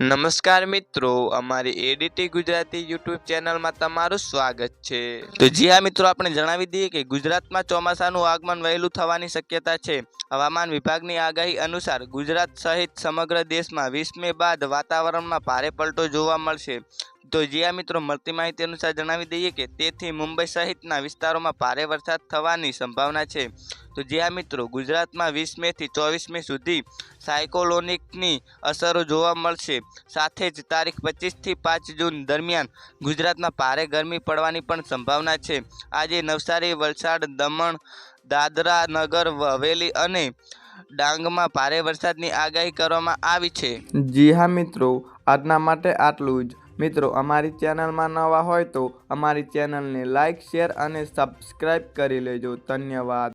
નમસ્કાર મિત્રો, અમારી એડીટી ગુજરાતી યુટ્યુબ ચેનલમાં તમારું સ્વાગત છે. તો જી હા મિત્રો, આપણે જણાવી દઈએ કે ગુજરાતમાં ચોમાસાનું આગમન વહેલું થવાની શક્યતા છે. હવામાન વિભાગની આગાહી અનુસાર ગુજરાત સહિત સમગ્ર દેશમાં વીસ મે બાદ વાતાવરણમાં ભારે પલટો જોવા મળશે. તો જીયા મિત્રો, મળતી માહિતી અનુસાર જણાવી દઈએ કે તેથી મુંબઈ સહિતના વિસ્તારોમાં ભારે વરસાદ થવાની સંભાવના છે. તો જ્યાં મિત્રો ગુજરાતમાં વીસ મેથી ચોવીસ સુધી સાયકોલોનિકની અસરો જોવા મળશે. સાથે જ તારીખ પચીસથી પાંચ જૂન દરમિયાન ગુજરાતમાં ભારે ગરમી પડવાની પણ સંભાવના છે. આજે નવસારી, વલસાડ, દમણ, દાદરા નગર, હવેલી અને ડાંગમાં ભારે વરસાદની આગાહી કરવામાં આવી છે. જી હા મિત્રો, આજના માટે આટલું જ. મિત્રો, અમારી ચેનલમાં નવા હોય તો અમારી ચેનલને લાઇક શેર અને સબસ્ક્રાઈબ કરી લેજો. ધન્યવાદ.